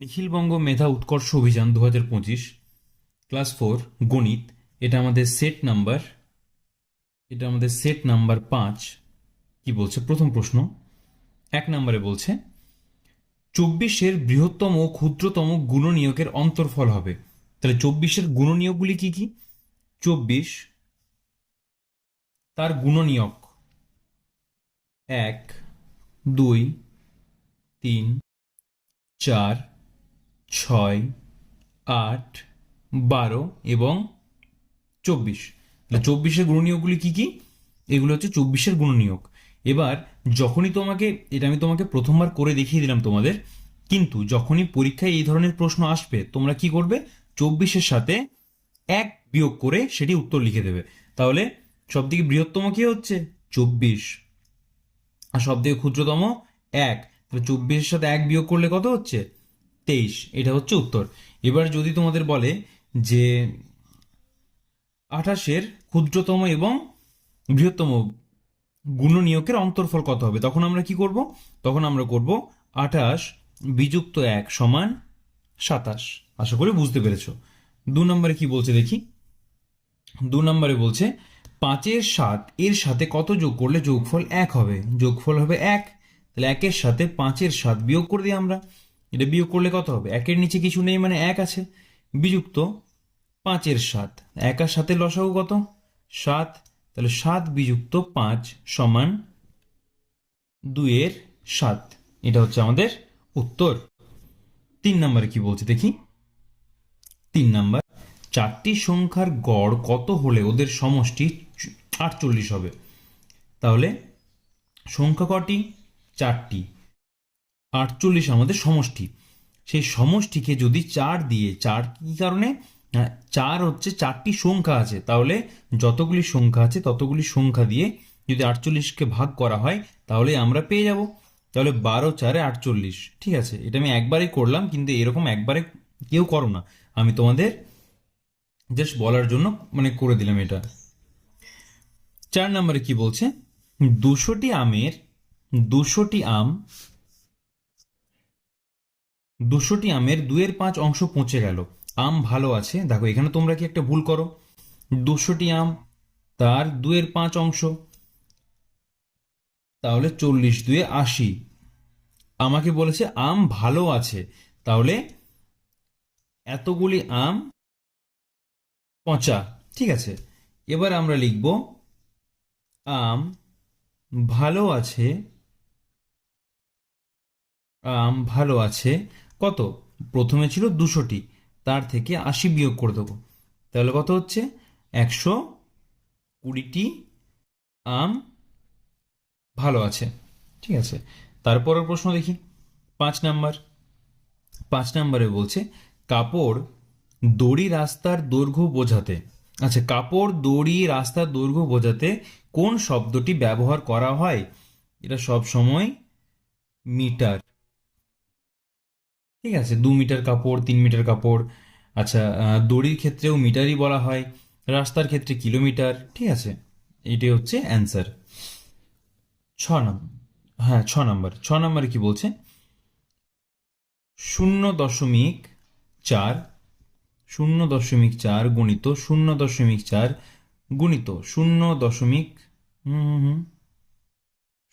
নিখিলবঙ্গ মেধা উৎকর্ষ অভিযান দু হাজার পঁচিশ, ক্লাস ফোর, গণিত, এটা আমাদের সেট নাম্বার, এটা আমাদের সেট নাম্বার পাঁচ। কি বলছে? প্রথম প্রশ্ন। এক নম্বরে বলছে, চব্বিশের বৃহত্তম ও ক্ষুদ্রতম গুণনীয়কের অন্তর্ফল হবে। তাহলে চব্বিশের গুণনীয়কগুলি কি কি? চব্বিশ, তার গুণনীয়ক এক, দুই, তিন, চার ছয়, আট, বারো এবং চব্বিশ। তাহলে চব্বিশের গুণনীয়কগুলি কি কি? এগুলো হচ্ছে চব্বিশের গুণনীয়ক। এবার যখনই তোমাকে, এটা আমি তোমাকে প্রথমবার করে দেখিয়ে দিলাম তোমাদের, কিন্তু যখনই পরীক্ষায় এই ধরনের প্রশ্ন আসবে, তোমরা কি করবে? চব্বিশের সাথে এক বিয়োগ করে সেটি উত্তর লিখে দেবে। তাহলে সব থেকে বৃহত্তম কি হচ্ছে? চব্বিশ। আর সব থেকে ক্ষুদ্রতম এক। তাহলে চব্বিশের সাথে এক বিয়োগ করলে কত হচ্ছে? তেইশ, এটা হচ্ছে উত্তর। এবার যদি তোমাদের বলে যে আঠাশের ক্ষুদ্রতম এবং বৃহত্তম গুণনীয়কের অন্তর্ফল কত হবে, তখন আমরা কি করব? তখন আমরা করব আঠাশ বিযুক্ত এক সমান সাতাশ। আশা করি বুঝতে পেরেছ। দু নম্বরে কি বলছে দেখি? দু নম্বরে বলছে পাঁচের সাত, এর সাথে কত যোগ করলে যোগফল এক হবে? যোগফল হবে এক। তাহলে একের সাথে পাঁচের সাত বিয়োগ করে দিই আমরা। এটা বিয়োগ করলে কত হবে? একের নিচে কিছু নেই মানে এক আছে। বিযুক্ত পাঁচের সাত। এক আর সাথে লসাগু কত? সাত। তাহলে সাত বিযুক্ত পাঁচ সমান দুইয়ের সাত। এটা হচ্ছে আমাদের উত্তর। তিন নম্বরে কি বলছে দেখি। তিন নাম্বার, চারটি সংখ্যার গড় কত হলে ওদের সমষ্টি আটচল্লিশ হবে? তাহলে সংখ্যা কটি? চারটি। আটচল্লিশ আমাদের সমষ্টি। সেই সমষ্টিকে যদি চার দিয়ে, চার কি কারণে? চার হচ্ছে চারটি সংখ্যা আছে। তাহলে যতগুলি সংখ্যা আছে, ততগুলি সংখ্যা দিয়ে যদি আটচল্লিশকে ভাগ করা হয়, তাহলে আমরা পেয়ে যাব। তাহলে বারো চারে আটচল্লিশ, ঠিক আছে? এটা আমি একবারই করলাম, কিন্তু এরকম একবারে কেউ করো না। আমি তোমাদের জাস্ট বলার জন্য মানে করে দিলাম এটা। চার নম্বরে কি বলছে? দুশোটি আমের, দুশোটি আম দুশোটি আমের দুয়ের পাঁচ অংশ পচে গেল। আম ভালো আছে। দেখো, এখানে তোমরা কি একটা ভুল করো? দুশোটি আম, তার দুয়ের পাঁচ অংশ। তাহলে চল্লিশ দুয়ে আশি। আমাকে বলেছে, আম ভালো আছে। তাহলে এতগুলি আম পচা। ঠিক আছে। এবার আমরা লিখব, আম ভালো আছে। আম ভালো আছে। কত? প্রথমে ছিল দুশোটি, তার থেকে আশি বিয়োগ করে দেবো। তাহলে কত হচ্ছে? একশো কুড়িটি আম ভালো আছে। ঠিক আছে? তারপরের প্রশ্ন দেখি। পাঁচ নাম্বার। পাঁচ নাম্বারে বলছে, কাপড় দড়ি রাস্তার দৈর্ঘ্য বোঝাতে। আচ্ছা কাপড় দড়ি রাস্তার দৈর্ঘ্য বোঝাতে কোন শব্দটি ব্যবহার করা হয়? এটা সব সময় মিটার। ঠিক আছে, দু মিটার কাপড়, তিন মিটার কাপড়। আচ্ছা দড়ির ক্ষেত্রেও মিটারই বলা হয়, রাস্তার ক্ষেত্রে কিলোমিটার, ঠিক আছে? এটাই হচ্ছে অ্যান্সার ছ নম্বর হ্যাঁ ছ নম্বর ছ নম্বর কি বলছে? শূন্য দশমিক চার, শূন্য দশমিক চার গুণিত, শূন্য দশমিক চার গুণিত, শূন্য দশমিক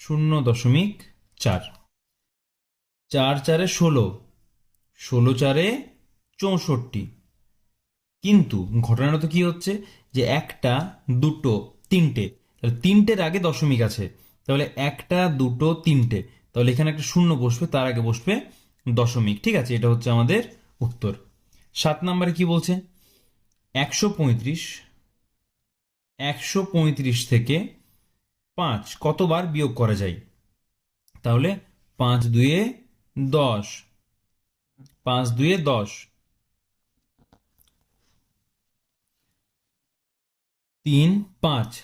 শূন্য দশমিক চার। চার চারে ষোলো ষোলো চারে চৌষট্টি। কিন্তু ঘটনাটা তো কি হচ্ছে? যে একটা, দুটো, তিনটে। তাহলে তিনটের আগে দশমিক আছে। তাহলে একটা, দুটো, তিনটে। তাহলে এখানে একটা শূন্য বসবে, তার আগে বসবে দশমিক। ঠিক আছে, এটা হচ্ছে আমাদের উত্তর। সাত নম্বরে কি বলছে? একশো পঁয়ত্রিশ একশো পঁয়ত্রিশ থেকে পাঁচ। কতবার বিয়োগ করা যায়? তাহলে পাঁচ দুয়ে দশ। পাঁচ দুয়ে দশ। তিন পাঁচ।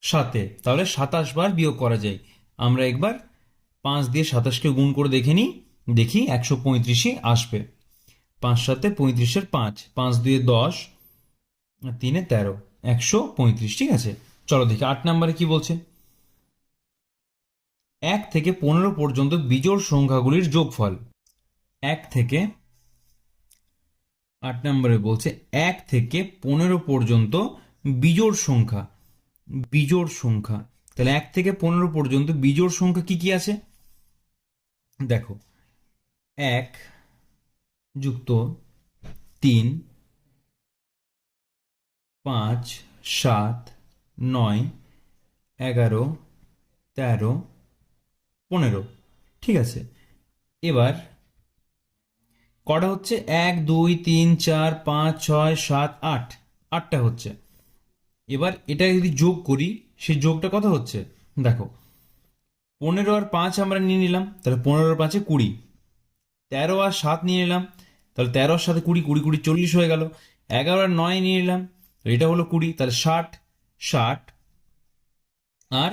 সাতে। তাহলে সাতাশ বার বিয়োগ করা যায়। আমরা একবার পাঁচ দিয়ে সাতাশকে গুণ করে দেখে নিই। দেখি একশো পঁয়ত্রিশই আসবে। পাঁচ সাথে পঁয়ত্রিশের পাঁচ। পাঁচ দুয়ে দশ। তিনে তেরো। একশো পঁয়ত্রিশ, ঠিক আছে? চলো দেখি আট নম্বরে কি বলছে? এক থেকে পনেরো পর্যন্ত বিজোড় সংখ্যাগুলির যোগফল। এক থেকে আট নম্বরে বলছে, এক থেকে পনেরো পর্যন্ত বিজোড় সংখ্যা বিজোড় সংখ্যা। তাহলে এক থেকে পনেরো পর্যন্ত বিজোড় সংখ্যা কি কি আছে? দেখো, এক যুক্ত তিন, পাঁচ, সাত, নয়, এগারো, তেরো, পনেরো। ঠিক আছে? এবার কটা হচ্ছে? এক, দুই, তিন, চার, পাঁচ, ছয়, সাত, আট। আটটা হচ্ছে। এবার এটা যদি যোগ করি, সেই যোগটা কত হচ্ছে? দেখো, পনেরো আর পাঁচ আমরা নিয়ে নিলাম, তাহলে পনেরো আর পাঁচে কুড়ি। তেরো আর সাত নিয়ে নিলাম, তাহলে তেরো আর সাথে কুড়ি কুড়ি কুড়ি, চল্লিশ হয়ে গেল। এগারো আর নয় নিয়ে নিলাম এটা হলো কুড়ি, তাহলে ষাট ষাট, আর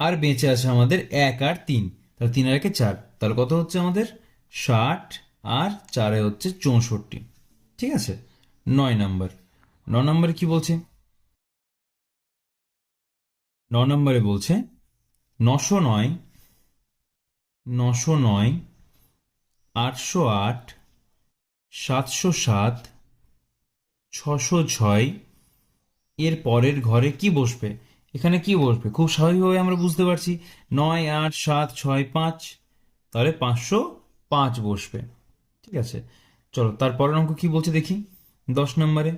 আর বেঁচে আছে আমাদের এক আর তিন। তাহলে তিন আর একে চার, তাহলে কত হচ্ছে আমাদের? ষাট আর চারে হচ্ছে চৌষট্টি। ঠিক আছে? নয় নাম্বার। ন নম্বরে কি বলছে? ন নম্বরে বলছে, নশো নয় নশো নয়, আটশো আট, সাতশো সাত, ছশো ছয়, এর পরের ঘরে কি বসবে? এখানে কি বসবে? খুব স্বাভাবিকভাবে আমরা বুঝতে পারছি। নয়, আট, সাত, ছয়, পাঁচ, তাহলে পাঁচশো পাঁচ বসবে। ঠিক আছে। চলো, তারপরের অঙ্ক কি বলছে দেখি? দশ নম্বরে।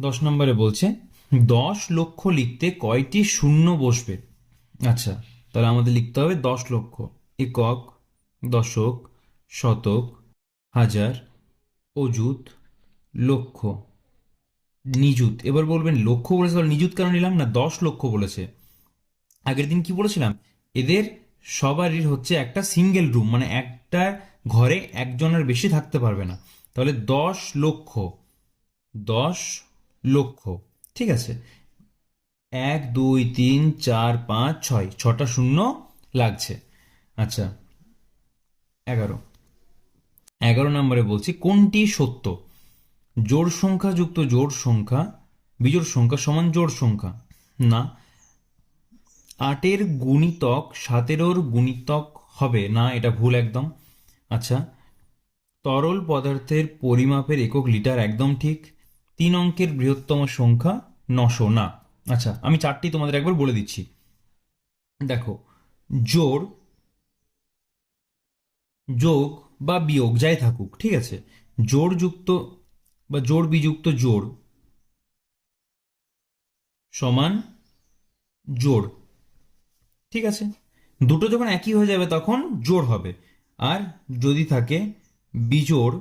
দশ নম্বরে বলছে, দশ লক্ষ লিখতে কয়টি শূন্য বসবে? আচ্ছা তাহলে আমাদের লিখতে হবে দশ লক্ষ। একক, দশক, শতক, হাজার, অযুত, লক্ষ। নিযুত, এবার বলবেন লক্ষ বলেছে নিযুত কেন নিলাম? না, দশ লক্ষ বলেছে। আগের দিন কি বলেছিলাম? এদের সবারই হচ্ছে একটা সিঙ্গেল রুম মানে একটা ঘরে একজনের বেশি থাকতে পারবে না। তাহলে দশ লক্ষ দশ লক্ষ, ঠিক আছে? এক, দুই, তিন, চার, পাঁচ, ছয়, ছটা শূন্য লাগছে। আচ্ছা এগারো। এগারো নম্বরে বলছি, কোনটি সত্য? জোড় সংখ্যা যুক্ত জোড় সংখ্যা, বিজোড় সংখ্যা সমান জোড় সংখ্যা। না, আটের গুণিতক সতেরোর গুণিতক হবে। না, এটা ভুল একদম। আচ্ছা তরল পদার্থের পরিমাপের একক লিটার একদম ঠিক, তিন অঙ্কের বৃহত্তম সংখ্যা নশো, না। আচ্ছা আমি চারটি তোমাদের একবার বলে দিচ্ছি। দেখো জোর যোগ বা বিয়োগ, যাই থাকুক, ঠিক আছে? জোড় যুক্ত বা জোড় বিযুক্ত জোড় সমান জোর ঠিক আছে? দুটো যখন একই হয়ে যাবে, তখন জোর হবে। আর যদি থাকে বিজোড়,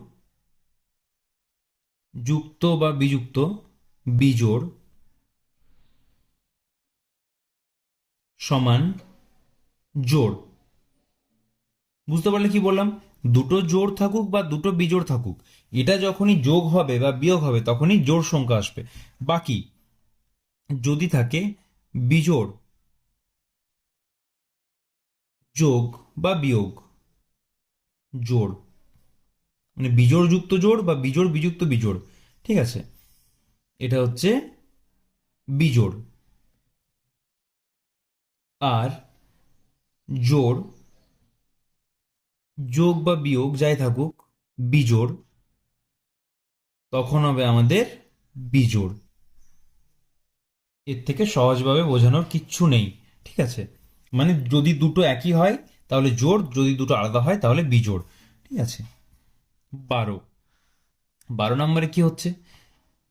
যুক্ত বা বিযুক্ত, বিজোড় সমান জোড়। বুঝতে পারলে কি বললাম? দুটো জোড় থাকুক বা দুটো বিজোড় থাকুক, এটা যখনই যোগ হবে বা বিয়োগ হবে তখনই জোড় সংখ্যা আসবে। বাকি যদি থাকে বিজোড় যোগ বা বিয়োগ জোড়। মানে বিজোড় যুক্ত জোড় বা বিজোড় বিযুক্ত বিজোড়। ঠিক আছে? এটা হচ্ছে বিজোড়। আর জোড়, যোগ বা বিয়োগ যাই থাকুক, বিজোড়, তখন হবে আমাদের বিজোড়। এর থেকে সহজভাবে বোঝানোর কিচ্ছু নেই। ঠিক আছে? মানে যদি দুটো একই হয় তাহলে জোড় যদি দুটো আলাদা হয়, তাহলে বিজোড়। ঠিক আছে? বারো। বারো নম্বরে কি হচ্ছে?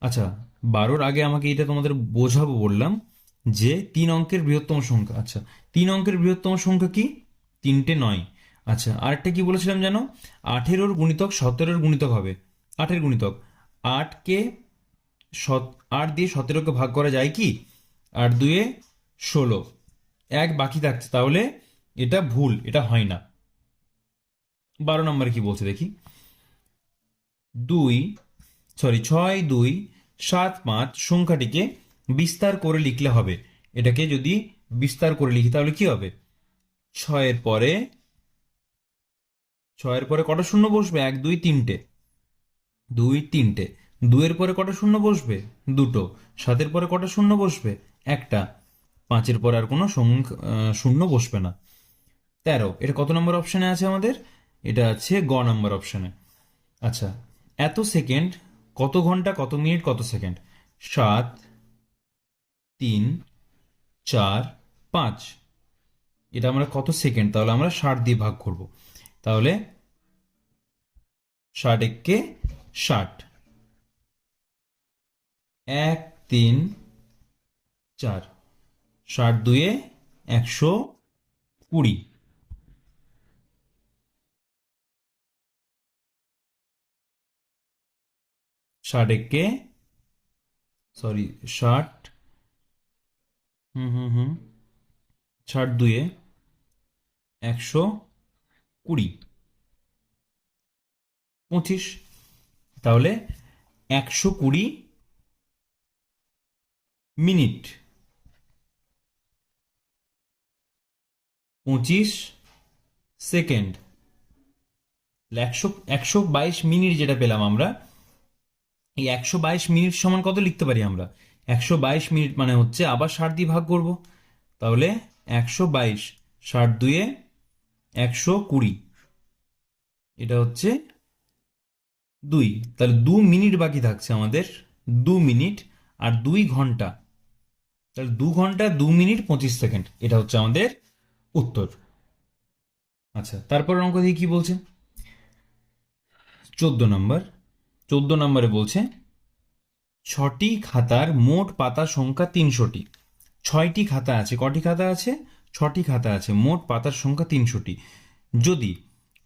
আচ্ছা বারোর আগে আমাকে এটা তোমাদের বোঝাবো বললাম যে তিন অঙ্কের বৃহত্তম সংখ্যা। আচ্ছা তিন অঙ্কের বৃহত্তম সংখ্যা কি? তিনটে নয়। আচ্ছা আরেকটা কি বলেছিলাম জানো? আঠেরোর গুণিতক সতেরোর গুণিতক হবে। আটের গুণিতক। আটকে সত- আট দিয়ে সতেরোকে ভাগ করা যায় কি? আট দুয়ে ষোলো। এক বাকি থাকছে, তাহলে এটা ভুল, এটা হয় না। বারো নম্বরে কি বলছে দেখি? দুই সরি ছয়, দুই, সাত, পাঁচ সংখ্যাটিকে বিস্তার করে লিখলে হবে। এটাকে যদি বিস্তার করে লিখি, তাহলে কি হবে? ছয়ের পরে ছয়ের পরে কটা শূন্য বসবে? এক, দুই, তিনটে। দুই, তিনটে। দুইয়ের পরে কটা শূন্য বসবে? দুটো। সাতের পরে কটা শূন্য বসবে? একটা। পাঁচের পরে আর কোনো শূন্য বসবে না। তেরো। এটা কত নম্বর অপশানে আছে আমাদের? এটা আছে গ নম্বর অপশানে আচ্ছা এত সেকেন্ড কত ঘণ্টা, কত মিনিট, কত সেকেন্ড সাত, তিন, চার, পাঁচ। এটা আমরা কত সেকেন্ড তাহলে আমরা ষাট দিয়ে ভাগ করব। তাহলে ষাট এককে ষাট। এক, তিন, চার। ষাট দুয়ে একশো কুড়ি। ষাট একে সরি ষাট হুম হুম হুম ষাট দুয়ে একশো কুড়ি। পঁচিশ, তাহলে একশো কুড়ি মিনিট। পঁচিশ সেকেন্ড। একশো একশো বাইশ মিনিট যেটা পেলাম আমরা এই একশো বাইশ মিনিট সমান কত লিখতে পারি আমরা? একশো বাইশ মিনিট মানে হচ্ছে আবার ষাট দিয়ে ভাগ করব। তাহলে একশো বাইশ, ষাট দুয়ে একশো কুড়ি। এটা হচ্ছে দুই। তাহলে দু মিনিট বাকি থাকছে আমাদের। দু মিনিট আর দুই ঘণ্টা। তাহলে দু ঘণ্টা, দু মিনিট, পঁচিশ সেকেন্ড। এটা হচ্ছে আমাদের উত্তর। আচ্ছা তারপর অঙ্ক দিয়ে কি বলছে? চোদ্দ নম্বর। চোদ্দ নম্বরে বলছে, ছটি খাতার মোট পাতা সংখ্যা তিনশোটি। ছয়টি খাতা আছে, কটি খাতা আছে? ছটি খাতা আছে, মোট পাতার সংখ্যা তিনশোটি। যদি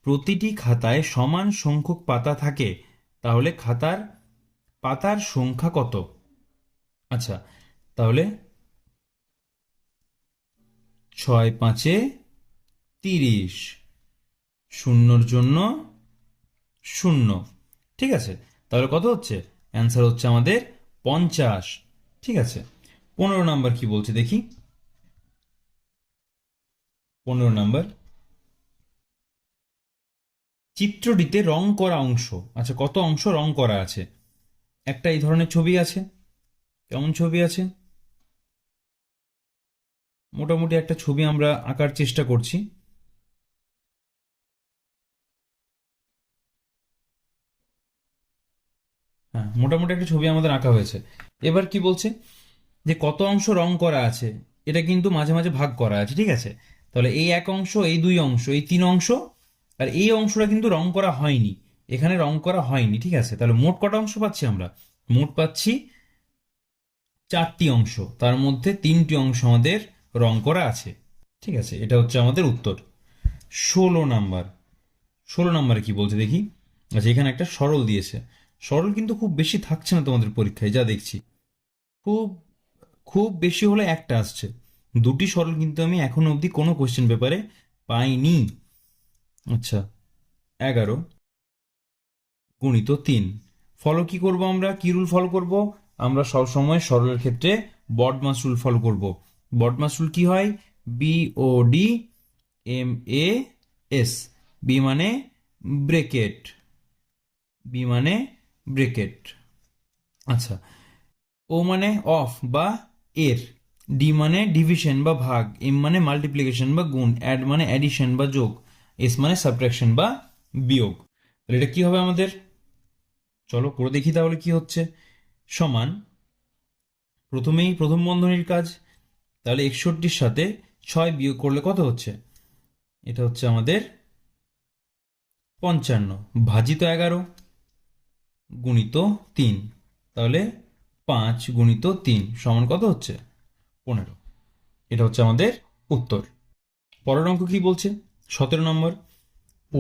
প্রতিটি খাতায় সমান সংখ্যক পাতা থাকে, তাহলে খাতার পাতার সংখ্যা কত? আচ্ছা তাহলে ছয় পাঁচে তিরিশ, শূন্যর জন্য শূন্য। ঠিক আছে? তাহলে কত হচ্ছে? অ্যান্সার হচ্ছে আমাদের পঞ্চাশ। ঠিক আছে? পনেরো নাম্বার কি বলছে দেখি। পনেরো নাম্বার। চিত্রটিতে রং করা অংশ। আচ্ছা কত অংশ রং করা আছে? একটা এই ধরনের ছবি আছে। কেমন ছবি আছে? মোটামুটি একটা ছবি আমরা আঁকার চেষ্টা করছি। হ্যাঁ মোটামুটি একটা ছবি আমাদের আঁকা হয়েছে। এবার কি বলছে? যে কত অংশ রং করা আছে, এটা কিন্তু মাঝে মাঝে ভাগ করা আছে, ঠিক আছে? তাহলে এই এক অংশ, এই দুই অংশ, এই তিন অংশ, আর এই অংশটা কিন্তু রং করা হয়নি। এখানে রং করা হয়নি, ঠিক আছে? তাহলে মোট কটা অংশ পাচ্ছি আমরা? মোট পাচ্ছি চারটি অংশ, তার মধ্যে তিনটি অংশ আমাদের রং করা আছে, ঠিক আছে? এটা হচ্ছে আমাদের উত্তর। ষোলো নাম্বার। ষোলো নাম্বারে কি বলছে দেখি? আচ্ছা এখানে একটা সরল দিয়েছে। সরল কিন্তু খুব বেশি থাকছে না তোমাদের পরীক্ষায়, যা দেখছি। খুব খুব বেশি হলে একটা আসছে। দুটি সরল কিন্তু আমি এখনও অবধি কোনো কোশ্চেন পেপারে পাইনি। আচ্ছা এগারো। গুণিত তিন। ফলো কি করব আমরা? কি রুল ফলো করব? আমরা সব সময় সরলের ক্ষেত্রে বডমাস রুল ফলো করব। বডমাস রুল কি হয়? B O D M A S B মানে ব্রেকেট বি মানে ব্রেকেট। আচ্ছা ও মানে অফ বা এর, ডি মানে ডিভিশন বা ভাগ, এম মানে মাল্টিপ্লিকেশন বা গুণ, অ্যাড মানে অ্যাডিশন বা যোগ, এস মানে সাবট্রাকশন বা বিয়োগ। তাহলে এটা কি হবে আমাদের? চলো করে দেখি তাহলে কি হচ্ছে। সমান, প্রথমেই প্রথম বন্ধনীর কাজ, তাহলে একষট্টির সাথে ছয় বিয়োগ করলে কত হচ্ছে? এটা হচ্ছে আমাদের পঞ্চান্ন, ভাজিত এগারো। গুণিত তিন। তাহলে পাঁচ গুণিত তিন সমান কত হচ্ছে? পনেরো। এটা হচ্ছে আমাদের উত্তর। পরের অঙ্ক কি বলছে? সতেরো নম্বর।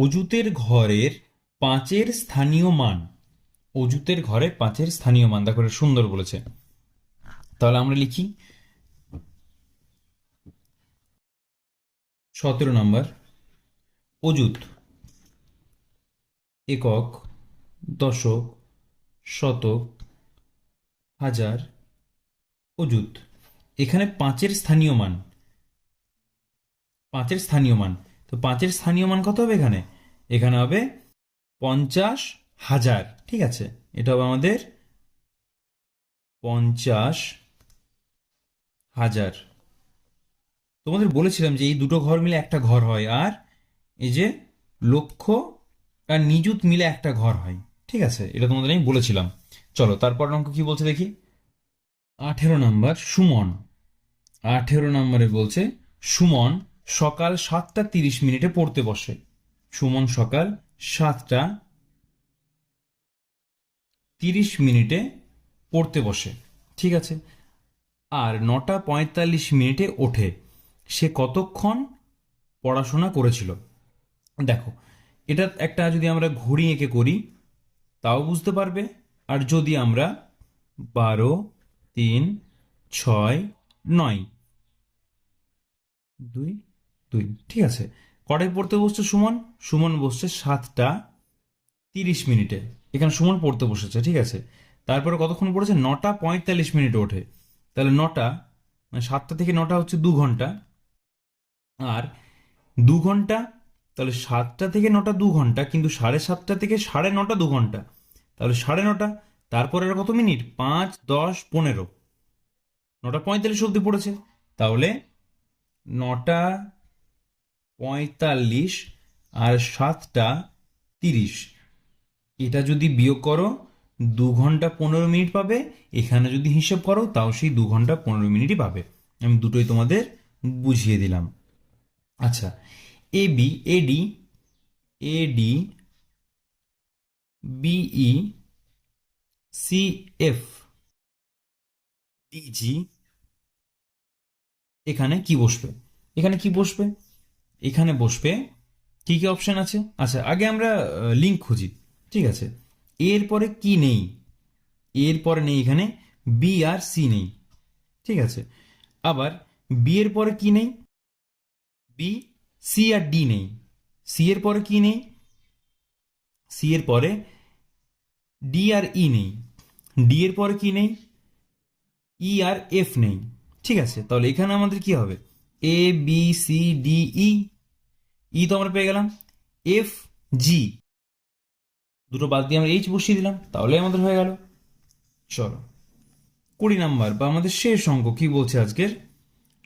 অজুতের ঘরের পাঁচের স্থানীয় মান। অজুতের ঘরে পাঁচের স্থানীয় মান। দেখো সুন্দর বলেছে। তাহলে আমরা লিখি। সতেরো নম্বর। অজুত একক, দশক শতক, হাজার, অযুত। এখানে পাঁচের স্থানীয় মান। পাঁচের স্থানীয় মান। তো পাঁচের স্থানীয় মান কত হবে এখানে? এখানে হবে পঞ্চাশ হাজার। ঠিক আছে? এটা হবে আমাদের পঞ্চাশ হাজার। তোমাদের বলেছিলাম যে এই দুটো ঘর মিলে একটা ঘর হয়, আর এই যে লক্ষ আর নিযুত মিলে একটা ঘর হয়। ঠিক আছে, এটা তোমাদের আমি বলেছিলাম। চলো তারপর অঙ্ক কি বলছে দেখি? আঠেরো নাম্বার, সুমন। আঠেরো নম্বরে বলছে, সুমন সকাল সাতটা তিরিশ মিনিটে পড়তে বসে। সুমন সকাল সাতটা তিরিশ মিনিটে পড়তে বসে, ঠিক আছে? আর নটা পঁয়তাল্লিশ মিনিটে ওঠে। সে কতক্ষণ পড়াশোনা করেছিল? দেখো, এটা একটা যদি আমরা ঘড়ি এঁকে করি তাও বুঝতে পারবে। আর যদি আমরা বারো, তিন, ছয়, নয়, দুই দুই, ঠিক আছে। কটায় পড়তে বসছে সুমন? সুমন বসছে সাতটা তিরিশ মিনিটে। এখানে সুমন পড়তে বসেছে, ঠিক আছে। তারপরে কতক্ষণ পড়েছে? নটা পঁয়তাল্লিশ মিনিটে ওঠে। তাহলে নটা মানে সাতটা থেকে নটা হচ্ছে দু ঘণ্টা। আর দু ঘণ্টা তাহলে সাতটা থেকে নটা দু ঘণ্টা, কিন্তু সাড়ে সাতটা থেকে সাড়ে নটা দু ঘণ্টা। তাহলে সাড়ে নটা তারপরে কত মিনিট? পাঁচ, দশ, পনেরো। নটা পঁয়তাল্লিশ অবধি পড়েছে। তাহলে নটা পঁয়তাল্লিশ আর সাতটা তিরিশ। এটা যদি বিয়োগ করো, দু ঘণ্টা পনেরো মিনিট পাবে। এখানে যদি হিসেব করো, তাও সেই দু ঘণ্টা পনেরো মিনিটই পাবে। আমি দুটোই তোমাদের বুঝিয়ে দিলাম। আচ্ছা A B A D A D B E C F D G এখানে কি বসবে? এখানে কি বসবে? এখানে বসবে, কি কি অপশন আছে? আচ্ছা আগে আমরা লিঙ্ক খুঁজি, ঠিক আছে? এর পরে কি নেই? এর পরে নেই এখানে বি আর সি নেই, ঠিক আছে? আবার বি এর পরে কি নেই? বি সি আর ডি নেই। সি এর পরে কি নেই? সি এর পরে ডি আর ই নেই। ডি এর পরে কি নেই? ই আর এফ নেই। ঠিক আছে, তাহলে এখানে আমাদের কি হবে? A B C D E E তো আমরা পেয়ে গেলাম। এফ জি দুটো বাদ দিয়ে আমরা এইচ বসিয়ে দিলাম তাহলে আমাদের হয়ে গেল। চলো, কুড়ি নাম্বার বা আমাদের শেষ অঙ্ক কি বলছে আজকের?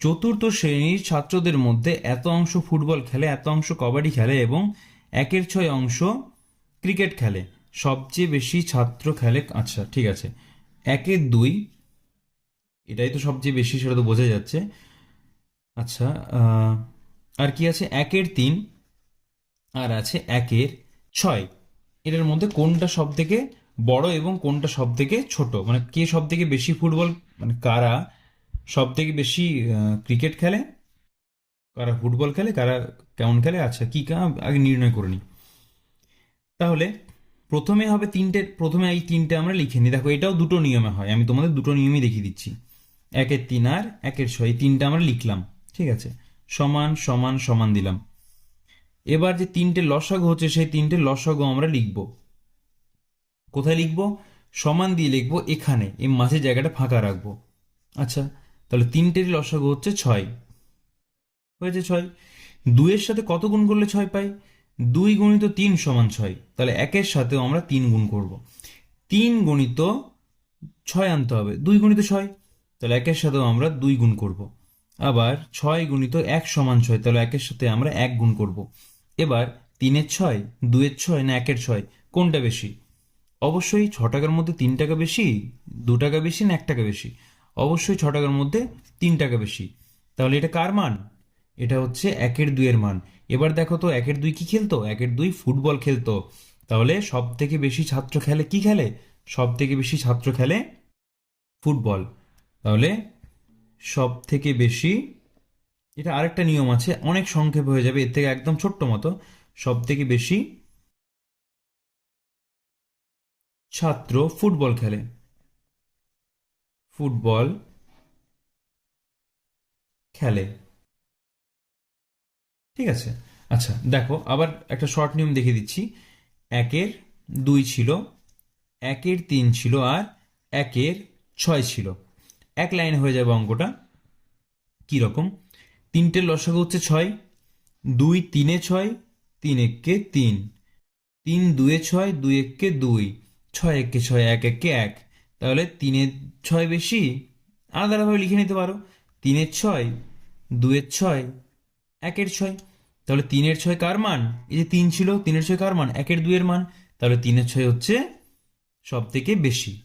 চতুর্থ শ্রেণির ছাত্রদের মধ্যে এত অংশ ফুটবল খেলে, এত অংশ কবাডি খেলে এবং একের ছয় অংশ ক্রিকেট খেলে। সবচেয়ে বেশি ছাত্র খেলে আচ্ছা ঠিক আছে। একের দুই, এটাই তো সবচেয়ে বেশি, সেটা তো বোঝা যাচ্ছে। আচ্ছা আর কি আছে? একের তিন, আর আছে একের ছয়। এটার মধ্যে কোনটা সব থেকে বড় এবং কোনটা সব থেকে ছোট? মানে কে সব থেকে বেশি ফুটবল মানে কারা সব থেকে বেশি ক্রিকেট খেলে? কারা ফুটবল খেলে, কারা কেমন খেলে? আচ্ছা কি আগে নির্ণয় করে নিই। তাহলে প্রথমে হবে তিনটে, প্রথমে এই তিনটে আমরা লিখে নিই। দেখো, এটাও দুটো নিয়মে হয়। আমি তোমাদের দুটো নিয়মই দেখিয়ে দিচ্ছি। একের তিন আর, একের ছয় তিনটা আমরা লিখলাম। ঠিক আছে? সমান সমান সমান দিলাম। এবার যে তিনটে লসাগু হচ্ছে, সেই তিনটে লসাগু আমরা লিখব। কোথায় লিখব? সমান দিয়ে লিখব এখানে। এই মাঝের জায়গাটা ফাঁকা রাখব। আচ্ছা তাহলে তিনটেরই লসাগু হচ্ছে ছয়। হয়েছে ছয়। দুইয়ের সাথে কত গুণ করলে ছয় পাই? দুই গুণিত তিন সমান ছয়। তাহলে একের সাথেও আমরা তিন গুণ করব। তিন গণিত ছয় আনতে হবে। দুই গুণিত ছয়। তাহলে একের সাথেও আমরা দুই গুণ করব। আবার ছয় গুণিত এক সমান ছয়। তাহলে একের সাথে আমরা এক গুণ করব। এবার তিনের ছয় দুয়ের ছয় না একের ছয়? কোনটা বেশি? অবশ্যই ছ টাকার মধ্যে তিন টাকা বেশি, দু টাকা বেশি না এক টাকা বেশি? অবশ্যই ছ টাকার মধ্যে তিন টাকা বেশি। তাহলে এটা কার মান? এটা হচ্ছে একের দুইয়ের মান। এবার দেখো তো, একের দুই কি খেলতো? একের দুই ফুটবল খেলতো। তাহলে সব থেকে বেশি ছাত্র খেলে কি খেলে? সব থেকে বেশি ছাত্র খেলে ফুটবল। তাহলে সব থেকে বেশি, এটা আরেকটা নিয়ম আছে, অনেক সংক্ষেপ হয়ে যাবে, এর থেকে একদম ছোট্ট মতো। সব থেকে বেশি ছাত্র ফুটবল খেলে। ফুটবল খেলে। ঠিক আছে? আচ্ছা দেখো, আবার একটা শর্ট নিয়ম দেখিয়ে দিচ্ছি। একের দুই ছিল, একের তিন ছিল আর একের ছয় ছিল। এক লাইনে হয়ে যাবে অঙ্কটা। কি রকম? তিনটে লসাগু হচ্ছে ছয়, দুই তিনে ছয়, তিন এককে তিন। তিন দুয়ে ছয়, দুই এককে দুই, ছয় এককে ছয়, এক এককে এক। তাহলে তিনের ছয় বেশি, আলাদাভাবে লিখে নিতে পারো। তিনের ছয়, দুয়ের ছয়, একের ছয়। তাহলে তিনের ছয় কার মান? এই যে তিন ছিল, তিনের ছয় কার মান? একের দুয়ের মান। তাহলে তিনের ছয় হচ্ছে সব থেকে বেশি।